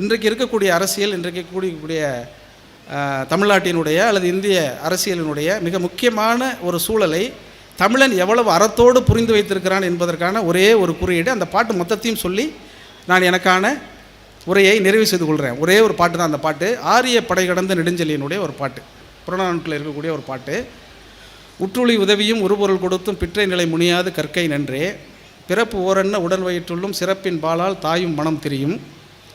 இன்றைக்கு இருக்கக்கூடிய அரசியல் இன்றைக்கு கூடியக்கூடிய தமிழ்நாட்டினுடைய அல்லது இந்திய அரசியலினுடைய மிக முக்கியமான ஒரு சூழலை தமிழன் எவ்வளவு அறத்தோடு புரிந்து வைத்திருக்கிறான் என்பதற்கான ஒரே ஒரு குறியீடு. அந்த பாட்டு மொத்தத்தையும் சொல்லி நான் எனக்கான உரையை நிறைவு செய்து கொள்கிறேன் ஒரே ஒரு பாட்டு தான் அந்த பாட்டு. ஆரிய படை கடந்த நெடுஞ்செலியனுடைய ஒரு பாட்டு. புறநானூற்றில் இருக்கக்கூடிய ஒரு பாட்டு. உற்றுளி உதவியும் உருபொருள் கொடுத்தும் பிற்றை நிலை முனியாது கற்கை நன்றே. பிறப்பு ஓரென்ன உடன் வயிற்றுள்ளும் சிறப்பின் பாலால் தாயும் மனம் திரியும்.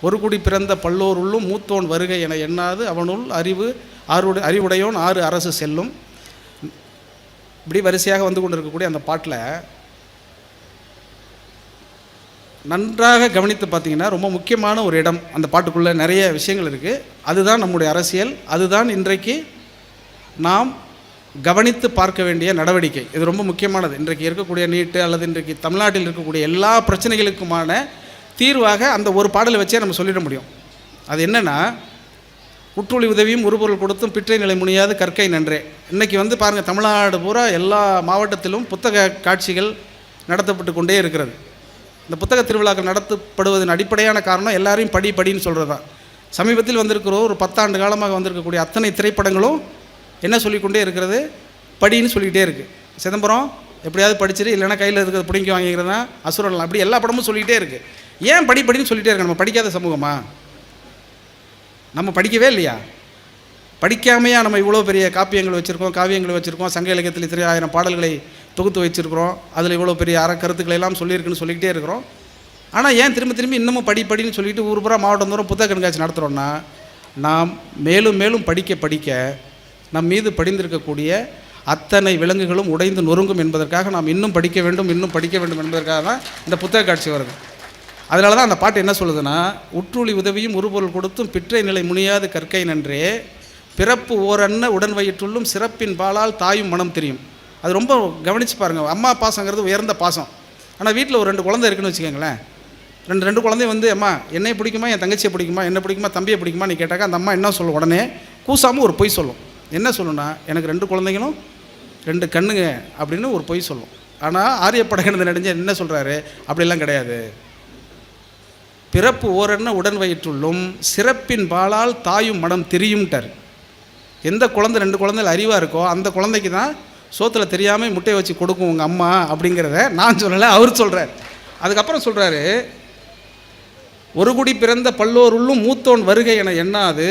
ஒரு குடி பிறந்த பல்லோருள்ளும் மூத்தோன் வருகை என எண்ணாது அவனுள் அறிவு ஆறுட அறிவுடையோன் ஆறு அரசு செல்லும். இப்படி வரிசையாக வந்து கொண்டிருக்கக்கூடிய அந்த பாட்டில் நன்றாக கவனித்து பார்த்தீங்கன்னா ரொம்ப முக்கியமான ஒரு இடம். அந்த பாட்டுக்குள்ளே நிறைய விஷயங்கள் இருக்குது அதுதான் நம்முடைய அரசியல். அதுதான் இன்றைக்கு நாம் கவனித்து பார்க்க வேண்டிய நடவடிக்கை. இது ரொம்ப முக்கியமானது. இன்றைக்கு இருக்கக்கூடிய நீட்டு அல்லது இன்றைக்கு தமிழ்நாட்டில் இருக்கக்கூடிய எல்லா பிரச்சனைகளுக்குமான தீர்வாக அந்த ஒரு பாடலை வச்சே நம்ம சொல்லிட முடியும். அது என்னென்னா உற்றுளி உதவியும் உருபொருள் கொடுத்தும் பிற்றை நிலை முனியாது கற்கை நன்றே. இன்றைக்கி வந்து பாருங்கள் தமிழ்நாடு பூரா எல்லா மாவட்டத்திலும் புத்தக காட்சிகள் நடத்தப்பட்டு கொண்டே இருக்கிறது. இந்த புத்தக திருவிழாக்கள் நடத்தப்படுவதன் அடிப்படையான காரணம் எல்லாரையும் படி படின்னு சொல்கிறது தான் சமீபத்தில் வந்திருக்கிற ஒரு பத்தாண்டு காலமாக வந்திருக்கக்கூடிய அத்தனை திரைப்படங்களும் என்ன சொல்லிக்கொண்டே இருக்கிறது? படின்னு சொல்லிக்கிட்டே இருக்குது சிதம்பரம் எப்படியாவது படிச்சிரு இல்லைன்னா கையில் இருக்கிறது பிடிங்கி வாங்கிக்கிறதா அசுரலாம் அப்படி எல்லா படமும் சொல்லிக்கிட்டே இருக்குது ஏன் படி படின்னு சொல்லிகிட்டே இருக்கு நம்ம படிக்காத சமூகமா? நம்ம படிக்கவே இல்லையா? படிக்காமையா நம்ம இவ்வளோ பெரிய காப்பியங்கள் வச்சுருக்கோம் காவியங்கள் வச்சுருக்கோம் சங்க இலக்கியத்தில் இத்தனை ஆயிரம் பாடல்களை தொகுத்து வச்சுருக்கிறோம் அதில் இவ்வளோ பெரிய அற கருத்துக்களை எல்லாம் சொல்லியிருக்குன்னு சொல்லிக்கிட்டே இருக்கிறோம். ஆனால் ஏன் திரும்ப திரும்பி இன்னமும் படி படின்னு சொல்லிட்டு ஊர் பூரா மாவட்டம் தூரம் புத்தக கண்காட்சி நடத்துகிறோன்னா நாம் மேலும் மேலும் படிக்க படிக்க நம் மீது படிந்திருக்கக்கூடிய அத்தனை விலங்குகளும் உடைந்து நொறுங்கும் என்பதற்காக நாம் இன்னும் படிக்க வேண்டும் இன்னும் படிக்க வேண்டும் என்பதற்காக தான் இந்த புத்தக காட்சி வருது. அதனால தான் அந்த பாட்டு என்ன சொல்லுதுன்னா உற்றுளி உதவியும் உருபொருள் கொடுத்தும் பிற்றை நிலை முனியாது கற்கை நன்றே. பிறப்பு ஓரன்ன உடன் வயிற்றுள்ளும் சிறப்பின் பாலால் தாயும் மனம் தெரியும். அது ரொம்ப கவனித்து பாருங்கள் அம்மா பாசங்கிறது உயர்ந்த பாசம். ஆனால் வீட்டில் ஒரு ரெண்டு குழந்தை இருக்குன்னு வச்சுக்கோங்களேன். ரெண்டு ரெண்டு குழந்தையும் வந்து அம்மா என்னை பிடிக்குமா? என் தங்கச்சியை பிடிக்குமா? என்ன பிடிக்குமா? தம்பியை பிடிக்குமா? நீ கேட்டாக்கா அந்த அம்மா என்ன சொல்லும்? உடனே கூசாமல் ஒரு பொய் சொல்லும். என்ன சொல்லுன்னா எனக்கு ரெண்டு குழந்தைங்களும் ரெண்டு கண்ணுங்க அப்படின்னு ஒரு பொய் சொல்லும். ஆனால் ஆரியப்படகினது நடிஞ்ச என்ன சொல்கிறாரு அப்படிலாம் கிடையாது. பிறப்பு ஓரென்ன உடன் வயிற்றுள்ளும் சிறப்பின் பாலால் தாயும் மனம் தெரியும்ட்டார். எந்த குழந்தை ரெண்டு குழந்தைகள் அறிவாக இருக்கோ அந்த குழந்தைக்கு தான் சோத்தில் தெரியாமல் முட்டையை வச்சு கொடுக்கும் உங்கள் அம்மா அப்படிங்கிறத நான் சொல்லலை அவர் சொல்கிறார் அதுக்கப்புறம் சொல்கிறாரு ஒரு குடி பிறந்த பல்லோருள்ளும் மூத்தோன் வருகை என எண்ணாது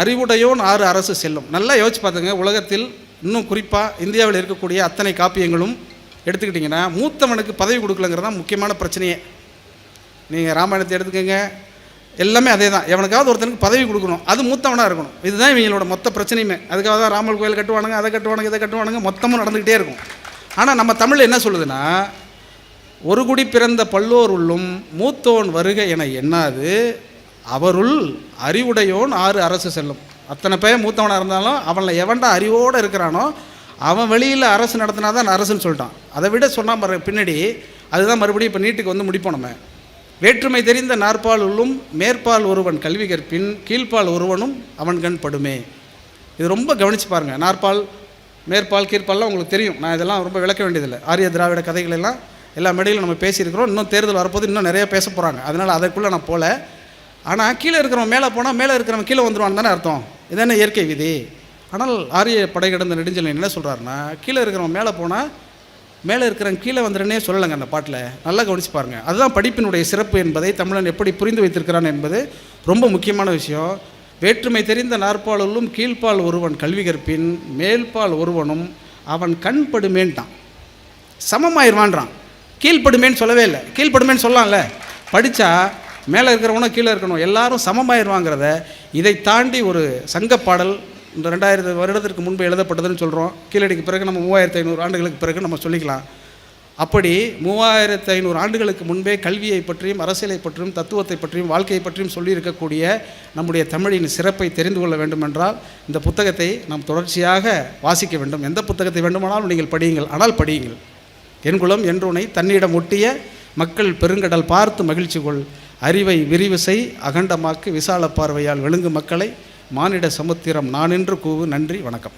அறிவுடையோன் ஆறு அரசு செல்லும். நல்லா யோசிச்சு பார்த்துங்க உலகத்தில் இன்னும் குறிப்பாக இந்தியாவில் இருக்கக்கூடிய அத்தனை காப்பியங்களும் எடுத்துக்கிட்டிங்கன்னா மூத்தவனுக்கு பதவி கொடுக்கலங்கிறது தான் முக்கியமான பிரச்சனையே. நீங்கள் ராமாயணத்தை எடுத்துக்கோங்க. எல்லாமே அதே தான் எவனுக்காவது ஒருத்தனுக்கு பதவி கொடுக்கணும். அது மூத்தவனாக இருக்கணும். இதுதான் இவங்களோட மொத்த பிரச்சனையுமே. அதுக்காக தான் ராமல் கோயில் கட்டுவானுங்க அதை கட்டுவானுங்க இதை கட்டுவானுங்க மொத்தமும் நடந்துக்கிட்டே இருக்கும். ஆனால் நம்ம தமிழ் என்ன சொல்லுதுன்னா ஒரு குடி பிறந்த பல்லோர் உள்ளும் மூத்தோன் வருக என எண்ணாது. அவருள் அறிவுடையோன் ஆறு அரசு செல்லும். அத்தனை பேர் மூத்தவனாக இருந்தாலும் அவனில் எவன்டா அறிவோடு இருக்கிறானோ அவன் வெளியில் அரசு நடத்தினா தான் அரசுன்னு சொல்லிட்டான். அதை விட சொன்னால் பாரு பின்னாடி அதுதான் மறுபடியும் இப்போ நீட்டுக்கு வந்து முடிப்போம் நம்ம. வேற்றுமை தெரிந்த நாற்பால் உள்ளும் மேற்பால் ஒருவன் கல்வி கற்பின் கீழ்ப்பால் ஒருவனும் அவன் கண் படுமே. இது ரொம்ப கவனித்து பாருங்கள் நாற்பால் மேற்பால் கீழ்ப்பால்லாம் உங்களுக்கு தெரியும். நான் இதெல்லாம் ரொம்ப விளக்க வேண்டியதில்லை. ஆரிய திராவிட கதைகள் எல்லாம் எல்லா மேடையிலும் நம்ம பேசியிருக்கிறோம். இன்னும் தேர்தல் வரப்போது இன்னும் நிறைய பேச போகிறாங்க அதனால் அதற்குள்ளே நான் போகல ஆனால் கீழே இருக்கிறவன் மேலே போனால் மேலே இருக்கிறவன் கீழே வந்துடுவான் தானே அர்த்தம். இதானே இயற்கை விதி? ஆனால் ஆரிய படை கிடந்த நெடுஞ்செழியன் என்ன சொல்கிறாருன்னா கீழே இருக்கிறவன் மேலே போனால் மேலே இருக்கிறவங்க கீழே வந்துடுனே சொல்லலைங்க அந்த பாட்டில். நல்லா கவனிச்சு பாருங்கள் அதுதான் படிப்பினுடைய சிறப்பு என்பதை தமிழன் எப்படி புரிந்து வைத்திருக்கிறான் என்பது ரொம்ப முக்கியமான விஷயம். வேற்றுமை தெரிந்த நாற்பாலுள்ளும் கீழ்ப்பால் ஒருவன் கல்வி கற்பின் மேல்பால் ஒருவனும் அவன் கண் படுமேன்ட்டான் சமமாயிருவான்றான். கீழ்ப்படுமேன்னு சொல்லவே இல்லை. கீழ்ப்படுமேன்னு சொல்லலாம்ல படித்தா மேலே இருக்கிறவனும் கீழே இருக்கணும். எல்லாரும் சமமாயிருவாங்கிறத இதை தாண்டி ஒரு சங்கப்பாடல் இந்த ரெண்டாயிரத்து வருடத்திற்கு முன்பு எழுதப்பட்டதுன்னு சொல்கிறோம் கீழடிக்கு பிறகு நம்ம மூவாயிரத்து ஐநூறு ஆண்டுகளுக்கு பிறகு நம்ம சொல்லிக்கலாம். அப்படி மூவாயிரத்து ஐநூறு ஆண்டுகளுக்கு முன்பே கல்வியை பற்றியும் அரசியலை பற்றியும் தத்துவத்தை பற்றியும் வாழ்க்கையை பற்றியும் சொல்லியிருக்கக்கூடிய நம்முடைய தமிழின் சிறப்பை தெரிந்து கொள்ள வேண்டுமென்றால் இந்த புத்தகத்தை நாம் தொடர்ச்சியாக வாசிக்க வேண்டும். எந்த புத்தகத்தை வேண்டுமானாலும் நீங்கள் படியுங்கள். ஆனால் படியுங்கள். என் குலம் என்றுனை தன்னிடம் ஒட்டிய மக்கள் பெருங்கடல் பார்த்து மகிழ்ச்சி கொள். அறிவை விரிவு செய் அகண்டமாக்கு விசால பார்வையால் விழுங்கு மக்களை. மானிட சமுத்திரம் நான் என்று கூவு நன்றி வணக்கம்.